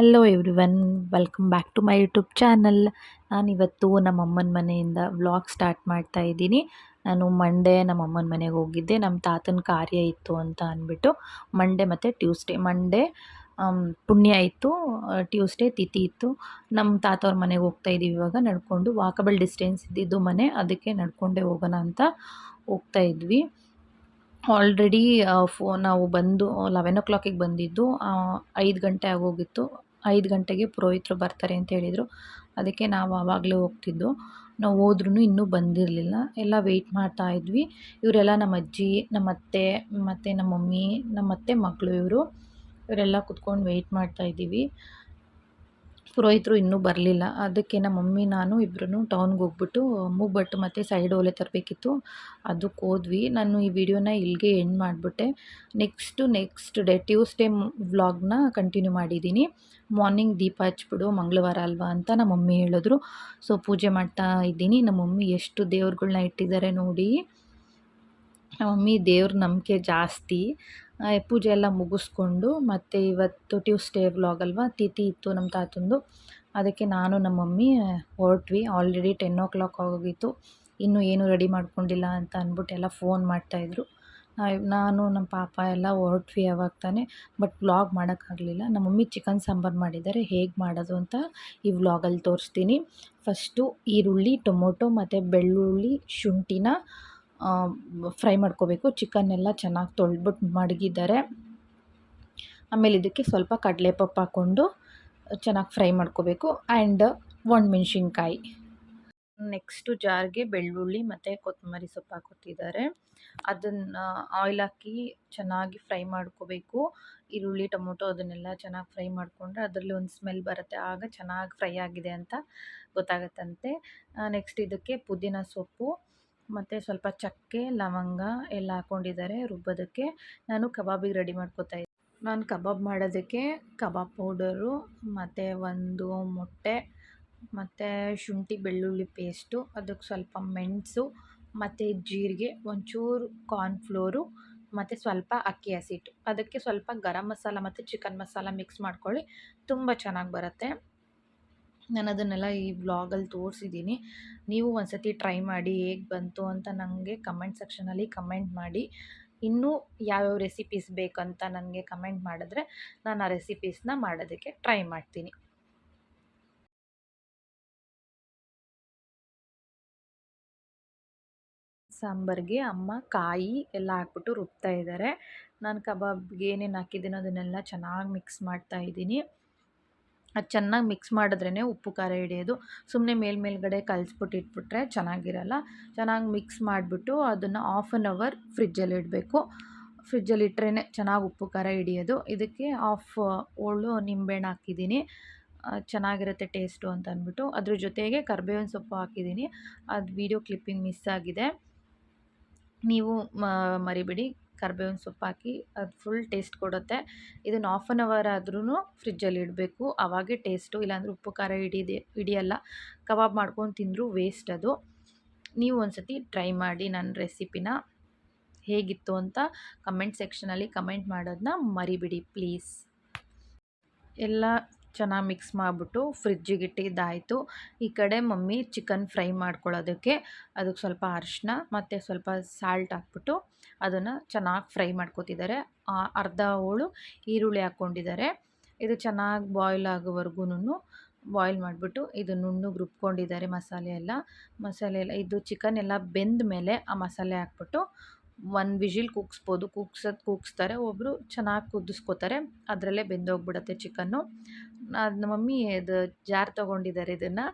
Hello everyone welcome back to my YouTube channel ನಾನಿವತ್ತು ನಮ್ಮ ಅಮ್ಮನ ಮನೆಯಿಂದ ವ್ಲಾಗ್ ಸ್ಟಾರ್ಟ್ ಮಾಡ್ತಾ ಇದ್ದೀನಿ. ನಾನು ಮಂಡೇ ನಮ್ಮ ಅಮ್ಮನ ಮನೆಗೆ ಹೋಗಿದ್ದೆ. ನಮ್ಮ ತಾತನ ಕಾರ್ಯ ಇತ್ತು ಅಂತ ಅಂದ್ಬಿಟ್ಟು ಮಂಡೇ ಮತ್ತು ಟ್ಯೂಸ್ಡೇ ಮಂಡೇ ಪುಣ್ಯ ಇತ್ತು. ಟ್ಯೂಸ್ಡೇ ತಿಥಿ ಇತ್ತು. ನಮ್ಮ ತಾತವ್ರ ಮನೆಗೆ ಹೋಗ್ತಾ ಇದ್ದೀವಿ ಇವಾಗ. ನಡ್ಕೊಂಡು ವಾಕಬಲ್ ಡಿಸ್ಟೆನ್ಸ್ ಇದ್ದಿದ್ದು ಮನೆ. ಅದಕ್ಕೆ ನಡ್ಕೊಂಡೇ ಹೋಗೋಣ ಅಂತ ಹೋಗ್ತಾ ಇದ್ವಿ. ಆಲ್ರೆಡಿ ಫೋ, ನಾವು ಬಂದು ಲೆವೆನ್ ಓ ಕ್ಲಾಕಿಗೆ ಬಂದಿದ್ದು. ಐದು ಗಂಟೆ ಆಗೋಗಿತ್ತು. ಐದು ಗಂಟೆಗೆ ಪುರೋಹಿತರು ಬರ್ತಾರೆ ಅಂತ ಹೇಳಿದರು. ಅದಕ್ಕೆ ನಾವು ಆವಾಗಲೇ ಹೋಗ್ತಿದ್ದು. ನಾವು ಹೋದ್ರೂ ಇನ್ನೂ ಬಂದಿರಲಿಲ್ಲ. ಎಲ್ಲ ವೆಯ್ಟ್ ಮಾಡ್ತಾ ಇದ್ವಿ. ಇವರೆಲ್ಲ ನಮ್ಮ ಅಜ್ಜಿ, ನಮ್ಮ ಅತ್ತೆ, ಮತ್ತು ನಮ್ಮ ಮಮ್ಮಿ, ನಮ್ಮ ಅತ್ತೆ ಮಕ್ಕಳು ಇವರು, ಇವರೆಲ್ಲ ಕುತ್ಕೊಂಡು ವೆಯ್ಟ್ ಮಾಡ್ತಾ ಇದ್ದೀವಿ. ಪುರೋಹಿತರು ಇನ್ನೂ ಬರಲಿಲ್ಲ. ಅದಕ್ಕೆ ನಮ್ಮ ಮಮ್ಮಿ, ನಾನು ಇಬ್ಬರೂ ಟೌನ್ಗೆ ಹೋಗ್ಬಿಟ್ಟು ಮೂಗ್ಬಟ್ಟು ಮತ್ತು ಸೈಡ್ ಓಲೆ ತರಬೇಕಿತ್ತು. ಅದಕ್ಕೆ ಹೋದ್ವಿ. ನಾನು ಈ ವಿಡಿಯೋನ ಇಲ್ಲಿಗೆ ಎಂಡ್ ಮಾಡಿಬಿಟ್ಟೆ. ನೆಕ್ಸ್ಟು, ನೆಕ್ಸ್ಟ್ ಡೇ, ಟ್ಯೂಸ್ಡೇ ವ್ಲಾಗ್ನ ಕಂಟಿನ್ಯೂ ಮಾಡಿದ್ದೀನಿ. ಮಾರ್ನಿಂಗ್ ದೀಪ ಹಚ್ಬಿಡು, ಮಂಗಳವಾರ ಅಲ್ವಾ ಅಂತ ನಮ್ಮ ಮಮ್ಮಿ ಹೇಳಿದ್ರು. ಸೊ, ಪೂಜೆ ಮಾಡ್ತಾ ಇದ್ದೀನಿ. ನಮ್ಮ ಮಮ್ಮಿ ಎಷ್ಟು ದೇವ್ರುಗಳ್ನ ಇಟ್ಟಿದ್ದಾರೆ ನೋಡಿ. ನಮ್ಮ ಮಮ್ಮಿ ದೇವ್ರ ನಂಬಿಕೆ ಜಾಸ್ತಿ. ಪೂಜೆ ಎಲ್ಲ ಮುಗಿಸ್ಕೊಂಡು ಮತ್ತು ಇವತ್ತು ಟ್ಯೂಸ್ಡೇ ವ್ಲಾಗ್ ಅಲ್ವಾ? ತಿಥಿ ಇತ್ತು ನಮ್ಮ ತಾತಂದು. ಅದಕ್ಕೆ ನಾನು, ನಮ್ಮ ಮಮ್ಮಿ ಹೊರಟ್ವಿ. ಆಲ್ರೆಡಿ ಟೆನ್ ಓ ಕ್ಲಾಕ್ ಆಗೋಗಿತ್ತು. ಇನ್ನೂ ಏನೂ ರೆಡಿ ಮಾಡ್ಕೊಂಡಿಲ್ಲ ಅಂತ ಅಂದ್ಬಿಟ್ಟು ಎಲ್ಲ ಫೋನ್ ಮಾಡ್ತಾಯಿದ್ರು ನಾನು, ನಮ್ಮ ಪಾಪ ಎಲ್ಲ ಹೊರಟ್ವಿ ಅವಾಗ ತಾನೇ. ಬಟ್ ವ್ಲಾಗ್ ಮಾಡೋಕ್ಕಾಗಲಿಲ್ಲ. ನಮ್ಮ ಮಮ್ಮಿ ಚಿಕನ್ ಸಾಂಬಾರು ಮಾಡಿದ್ದಾರೆ. ಹೇಗೆ ಮಾಡೋದು ಅಂತ ಈ ವ್ಲಾಗಲ್ಲಿ ತೋರಿಸ್ತೀನಿ. ಫಸ್ಟು ಈರುಳ್ಳಿ, ಟೊಮೊಟೊ ಮತ್ತು ಬೆಳ್ಳುಳ್ಳಿ ಶುಂಠಿನ ಫ್ರೈ ಮಾಡ್ಕೋಬೇಕು. ಚಿಕನ್ನೆಲ್ಲ ಚೆನ್ನಾಗಿ ತೊಳೆದ್ಬಿಟ್ಟು ಮಡಗಿದ್ದಾರೆ. ಆಮೇಲೆ ಇದಕ್ಕೆ ಸ್ವಲ್ಪ ಕಡಲೆಪಪ್ಪು ಹಾಕ್ಕೊಂಡು ಚೆನ್ನಾಗಿ ಫ್ರೈ ಮಾಡ್ಕೋಬೇಕು. ಆ್ಯಂಡ್ ಒಣಮೆಣ್ಸಿನ್ಕಾಯಿ ನೆಕ್ಸ್ಟು ಜಾರ್ಗೆ ಬೆಳ್ಳುಳ್ಳಿ ಮತ್ತು ಕೊತ್ತಂಬರಿ ಸೊಪ್ಪು ಹಾಕೋತಿದ್ದಾರೆ ಅದನ್ನು ಆಯಿಲ್ ಹಾಕಿ ಚೆನ್ನಾಗಿ ಫ್ರೈ ಮಾಡ್ಕೋಬೇಕು. ಈರುಳ್ಳಿ, ಟೊಮೊಟೊ ಅದನ್ನೆಲ್ಲ ಚೆನ್ನಾಗಿ ಫ್ರೈ ಮಾಡಿಕೊಂಡ್ರೆ ಅದರಲ್ಲಿ ಒಂದು ಸ್ಮೆಲ್ ಬರುತ್ತೆ. ಆಗ ಚೆನ್ನಾಗಿ ಫ್ರೈ ಆಗಿದೆ ಅಂತ ಗೊತ್ತಾಗುತ್ತಂತೆ. ನೆಕ್ಸ್ಟ್ ಇದಕ್ಕೆ ಪುದೀನ ಸೊಪ್ಪು. ಮತ್ತು ಸ್ವಲ್ಪ ಚಕ್ಕೆ, ಲವಂಗ ಎಲ್ಲ ಹಾಕ್ಕೊಂಡಿದ್ದಾರೆ ರುಬ್ಬೋದಕ್ಕೆ. ನಾನು ಕಬಾಬಿಗೆ ರೆಡಿ ಮಾಡ್ಕೋತಾ ಇದ್ದೆ. ನಾನು ಕಬಾಬ್ ಮಾಡೋದಕ್ಕೆ ಕಬಾಬ್ ಪೌಡರು, ಮತ್ತು ಒಂದು ಮೊಟ್ಟೆ, ಮತ್ತು ಶುಂಠಿ ಬೆಳ್ಳುಳ್ಳಿ ಪೇಸ್ಟು ಅದಕ್ಕೆ ಸ್ವಲ್ಪ ಮೆಣಸು, ಮತ್ತು ಜೀರಿಗೆ, ಒಂಚೂರು ಕಾರ್ನ್ಫ್ಲೋರು ಮತ್ತು ಸ್ವಲ್ಪ ಅಕ್ಕಿ ಹಸಿಟ್ಟು ಅದಕ್ಕೆ ಸ್ವಲ್ಪ ಗರಂ ಮಸಾಲ ಮತ್ತು ಚಿಕನ್ ಮಸಾಲ ಮಿಕ್ಸ್ ಮಾಡ್ಕೊಳ್ಳಿ. ತುಂಬ ಚೆನ್ನಾಗಿ ಬರುತ್ತೆ. ನಾನು ಅದನ್ನೆಲ್ಲ ಈ ವ್ಲಾಗಲ್ಲಿ ತೋರಿಸಿದ್ದೀನಿ. ನೀವು ಒಂದು ಸತಿ ಟ್ರೈ ಮಾಡಿ ಹೇಗೆ ಬಂತು ಅಂತ ನನಗೆ ಕಮೆಂಟ್ ಸೆಕ್ಷನಲ್ಲಿ ಕಮೆಂಟ್ ಮಾಡಿ. ಇನ್ನೂ ಯಾವ್ಯಾವ ರೆಸಿಪೀಸ್ ಬೇಕಂತ ನನಗೆ ಕಮೆಂಟ್ ಮಾಡಿದ್ರೆ ನಾನು ಆ ರೆಸಿಪೀಸ್ನ ಮಾಡೋದಕ್ಕೆ ಟ್ರೈ ಮಾಡ್ತೀನಿ. ಸಾಂಬಾರಿಗೆ ಅಮ್ಮ ಕಾಯಿ ಎಲ್ಲ ಹಾಕ್ಬಿಟ್ಟು ರುಬ್ತಾ ಇದ್ದಾರೆ. ನಾನು ಕಬಾಬ್ಗೆ ಏನೇನು ಹಾಕಿದ್ದೀನೋ ಅದನ್ನೆಲ್ಲ ಚೆನ್ನಾಗಿ ಮಿಕ್ಸ್ ಮಾಡ್ತಾ ಇದ್ದೀನಿ. ಅದು ಚೆನ್ನಾಗಿ ಮಿಕ್ಸ್ ಮಾಡಿದ್ರೇ ಉಪ್ಪು, ಖಾರ ಹಿಡಿಯೋದು. ಸುಮ್ಮನೆ ಮೇಲ್ಮೇಲ್ಗಡೆ ಕಲಿಸ್ಬಿಟ್ಟು ಇಟ್ಬಿಟ್ರೆ ಚೆನ್ನಾಗಿರಲ್ಲ. ಚೆನ್ನಾಗಿ ಮಿಕ್ಸ್ ಮಾಡಿಬಿಟ್ಟು ಅದನ್ನು ಆಫ್ ಆನ್ ಅವರ್ ಫ್ರಿಜ್ಜಲ್ಲಿ ಇಡಬೇಕು. ಫ್ರಿಜ್ಜಲ್ಲಿ ಇಟ್ರೇ ಚೆನ್ನಾಗಿ ಉಪ್ಪು, ಖಾರ ಹಿಡಿಯೋದು. ಇದಕ್ಕೆ ಆಫ್ ಓಳು ನಿಂಬೆಹಣ್ಣು ಹಾಕಿದ್ದೀನಿ. ಚೆನ್ನಾಗಿರುತ್ತೆ ಟೇಸ್ಟು ಅಂತ ಅಂದ್ಬಿಟ್ಟು. ಅದ್ರ ಜೊತೆಗೆ ಕರ್ಬೇವಿನ ಸೊಪ್ಪು ಹಾಕಿದ್ದೀನಿ. ಅದು ವೀಡಿಯೋ ಕ್ಲಿಪ್ಪಿಂಗ್ ಮಿಸ್ ಆಗಿದೆ. ನೀವು ಮರಿಬೇಡಿ. ಕರ್ಬೇವಿನ ಸೊಪ್ಪು ಹಾಕಿ ಅದು ಫುಲ್ ಟೇಸ್ಟ್ ಕೊಡುತ್ತೆ. ಇದನ್ನು ಆಫ್ ಆನ್ ಅವರ್ ಆದ್ರೂ ಫ್ರಿಜ್ಜಲ್ಲಿ ಇಡಬೇಕು. ಆವಾಗೇ ಟೇಸ್ಟು ಇಲ್ಲಾಂದರೆ ಉಪ್ಪು, ಖಾರ ಹಿಡಿದೆ, ಹಿಡಿಯಲ್ಲ. ಕಬಾಬ್ ಮಾಡ್ಕೊಂಡು ತಿಂದರೂ ವೇಸ್ಟ್ ಅದು. ನೀವು ಒಂದು ಸತಿ ಟ್ರೈ ಮಾಡಿ ನನ್ನ ರೆಸಿಪಿನ ಹೇಗಿತ್ತು ಅಂತ ಕಮೆಂಟ್ ಸೆಕ್ಷನಲ್ಲಿ ಕಮೆಂಟ್ ಮಾಡೋದನ್ನ ಮರಿಬಿಡಿ ಪ್ಲೀಸ್ ಎಲ್ಲ ಚೆನ್ನಾಗಿ ಮಿಕ್ಸ್ ಮಾಡಿಬಿಟ್ಟು ಫ್ರಿಜ್ಜಿಗೆ ಇಟ್ಟಿದ್ದಾಯಿತು. ಈ ಕಡೆ ಮಮ್ಮಿ ಚಿಕನ್ ಫ್ರೈ ಮಾಡ್ಕೊಳ್ಳೋದಕ್ಕೆ ಅದಕ್ಕೆ ಸ್ವಲ್ಪ ಅರಿಶಿನ ಮತ್ತು ಸ್ವಲ್ಪ ಸಾಲ್ಟ್ ಹಾಕ್ಬಿಟ್ಟು ಅದನ್ನು ಚೆನ್ನಾಗಿ ಫ್ರೈ ಮಾಡ್ಕೊತಿದ್ದಾರೆ. ಅರ್ಧ ಹೋಳು ಈರುಳ್ಳಿ ಹಾಕ್ಕೊಂಡಿದ್ದಾರೆ. ಇದು ಚೆನ್ನಾಗಿ ಬಾಯ್ಲ್ ಆಗೋವರೆಗೂ ಬಾಯ್ಲ್ ಮಾಡಿಬಿಟ್ಟು ಇದು ನುಣ್ಣಗೆ ರುಬ್ಕೊಂಡಿದ್ದಾರೆ ಮಸಾಲೆ ಎಲ್ಲ. ಮಸಾಲೆ ಎಲ್ಲ, ಇದು ಚಿಕನ್ ಎಲ್ಲ ಬೆಂದ ಮೇಲೆ ಆ ಮಸಾಲೆ ಹಾಕ್ಬಿಟ್ಟು ಒಂದು ವಿಜಿಲ್ ಕೂಗಿಸ್ಬೋದು. ಕೂಗ್ಸೋದು ಕೂಗಿಸ್ತಾರೆ ಒಬ್ಬರು ಚೆನ್ನಾಗಿ ಕುದಿಸ್ಕೋತಾರೆ, ಅದರಲ್ಲೇ ಬೆಂದೋಗ್ಬಿಡತ್ತೆ ಚಿಕನ್ನು. ಅದು ಮಮ್ಮಿ ಇದು ಜಾರ್ ತೊಗೊಂಡಿದ್ದಾರೆ ಇದನ್ನು.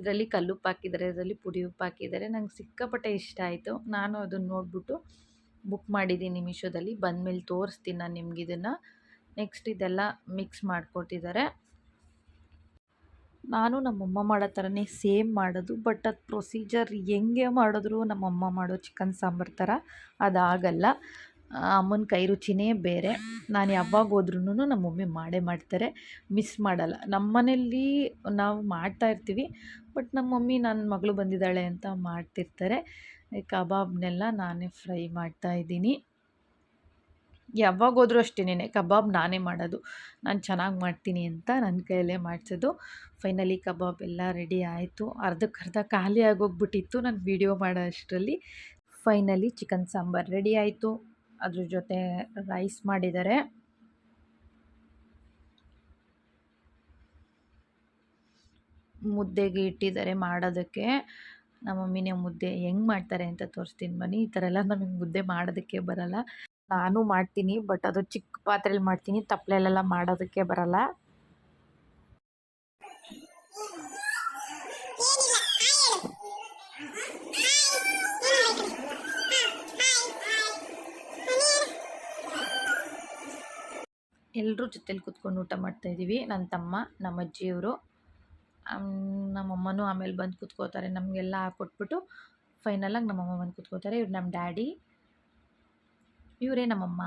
ಇದರಲ್ಲಿ ಕಲ್ಲುಪ್ಪು ಹಾಕಿದ್ದಾರೆ, ಇದರಲ್ಲಿ ಪುಡಿ ಉಪ್ಪು ಹಾಕಿದ್ದಾರೆ. ನಂಗೆ ಸಿಕ್ಕಾಪಟ್ಟೆ ಇಷ್ಟ ಆಯಿತು. ನಾನು ಅದನ್ನು ನೋಡಿಬಿಟ್ಟು ಬುಕ್ ಮಾಡಿದ್ದೀನಿ ಮೀಶೋದಲ್ಲಿ. ಬಂದಮೇಲೆ ತೋರಿಸ್ತೀನಿ ನಾನು ನಿಮ್ಗೆ ಇದನ್ನು. ನೆಕ್ಸ್ಟ್ ಇದೆಲ್ಲ ಮಿಕ್ಸ್ ಮಾಡಿಕೊಟ್ಟಿದ್ದಾರೆ. ನಾನು ನಮ್ಮಮ್ಮ ಮಾಡೋ ಥರನೇ ಸೇಮ್ ಮಾಡೋದು, ಬಟ್ ಅದು ಪ್ರೊಸೀಜರ್ ಹೆಂಗೆ ಮಾಡಿದ್ರು ನಮ್ಮಮ್ಮ ಮಾಡೋ ಚಿಕನ್ ಸಾಂಬಾರು ಥರ ಅದಾಗಲ್ಲ. ಅಮ್ಮನ ಕೈ ರುಚಿನೇ ಬೇರೆ. ನಾನು ಯಾವಾಗ ಹೋದ್ರೂ ನಮ್ಮ ಮಮ್ಮಿ ಮಾಡೇ ಮಾಡ್ತಾರೆ, ಮಿಸ್ ಮಾಡಲ್ಲ. ನಮ್ಮ ಮನೆಯಲ್ಲಿ ನಾವು ಮಾಡ್ತಾ ಇರ್ತೀವಿ, ಬಟ್ ನಮ್ಮ ಮಮ್ಮಿ ನನ್ನ ಮಗಳು ಬಂದಿದ್ದಾಳೆ ಅಂತ ಮಾಡ್ತಿರ್ತಾರೆ. ಕಬಾಬ್ನೆಲ್ಲ ನಾನೇ ಫ್ರೈ ಮಾಡ್ತಾ ಇದ್ದೀನಿ. ಯಾವಾಗ ಹೋದ್ರೂ ಅಷ್ಟೇನೆ ಕಬಾಬ್ ನಾನೇ ಮಾಡೋದು. ನಾನು ಚೆನ್ನಾಗಿ ಮಾಡ್ತೀನಿ ಅಂತ ನನ್ನ ಕೈಯಲ್ಲೇ ಮಾಡಿಸೋದು. ಫೈನಲಿ ಕಬಾಬ್ ಎಲ್ಲ ರೆಡಿ ಆಯಿತು. ಅರ್ಧಕ್ಕರ್ಧ ಖಾಲಿ ಆಗೋಗ್ಬಿಟ್ಟಿತ್ತು ನಾನು ವೀಡಿಯೋ ಮಾಡೋ ಅಷ್ಟರಲ್ಲಿ ಫೈನಲಿ ಚಿಕನ್ ಸಾಂಬಾರು ರೆಡಿ ಆಯಿತು. ಅದ್ರ ಜೊತೆ ರೈಸ್ ಮಾಡಿದ್ದಾರೆ. ಮುದ್ದೆಗೆ ಇಟ್ಟಿದ್ದಾರೆ ಮಾಡೋದಕ್ಕೆ. ನಮ್ಮ ಮಮ್ಮಿನೇ ಮುದ್ದೆ ಹೆಂಗೆ ಮಾಡ್ತಾರೆ ಅಂತ ತೋರಿಸ್ತೀನಿ ಬನ್ನಿ. ಈ ಥರ ಎಲ್ಲ ನಮಗೆ ಮುದ್ದೆ ಮಾಡೋದಕ್ಕೆ ಬರಲ್ಲ. ನಾನು ಮಾಡ್ತೀನಿ, ಬಟ್ ಅದು ಚಿಕ್ಕ ಪಾತ್ರೆಯಲ್ಲಿ ಮಾಡ್ತೀನಿ ತಪ್ಪಲೆಲ್ಲ ಮಾಡೋದಕ್ಕೆ ಬರಲ್ಲ. ಎಲ್ಲರೂ ಜೊತೆಲಿ ಕೂತ್ಕೊಂಡು ಊಟ ಮಾಡ್ತಾ ಇದ್ದೀವಿ ನನ್ನ ತಮ್ಮ ನಮ್ಮ ಅಜ್ಜಿಯವರು ನಮ್ಮಮ್ಮನೂ ಆಮೇಲೆ ಬಂದು ಕುತ್ಕೋತಾರೆ. ನಮಗೆಲ್ಲ ಹಾಕ್ಕೊಟ್ಬಿಟ್ಟು ಫೈನಲಾಗಿ ನಮ್ಮಮ್ಮ ಬಂದು ಕೂತ್ಕೋತಾರೆ. ಇವ್ರು ನಮ್ಮ ಡ್ಯಾಡಿ. ಇವರೇ ನಮ್ಮಮ್ಮ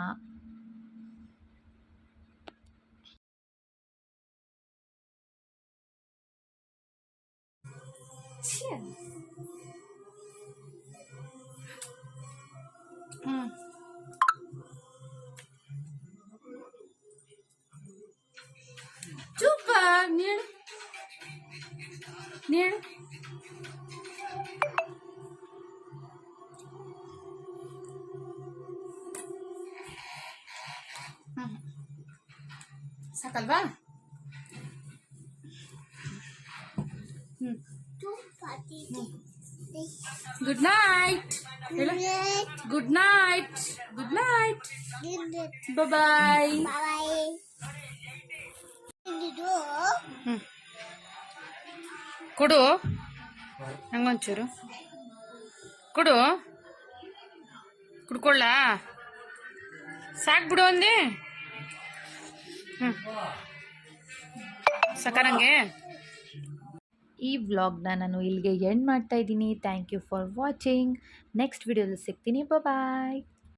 ಚುಪ್ಪ ನೀಳು ನೀಳು ಸಾಕಲ್ವಾ good night good night good night bye ಕೊಡು ನಂಗೊಂಚೂರು ಕೊಡು ಕುಡ್ಕೊಳ್ಳ ಸಾಕ್ಬಿಡು ಅಂದೆ ಹ್ಞೂ ಸಾಕಾರಂಗೆ. ಈ ವ್ಲಾಗ್ನ ನಾನು ಇಲ್ಲಿಗೆ ಎಂಡ್ ಮಾಡ್ತಾ ಇದ್ದೀನಿ. Thank you for watching next ವಿಡಿಯೋದಲ್ಲಿ ಸಿಗ್ತೀನಿ. ಬಾಯ್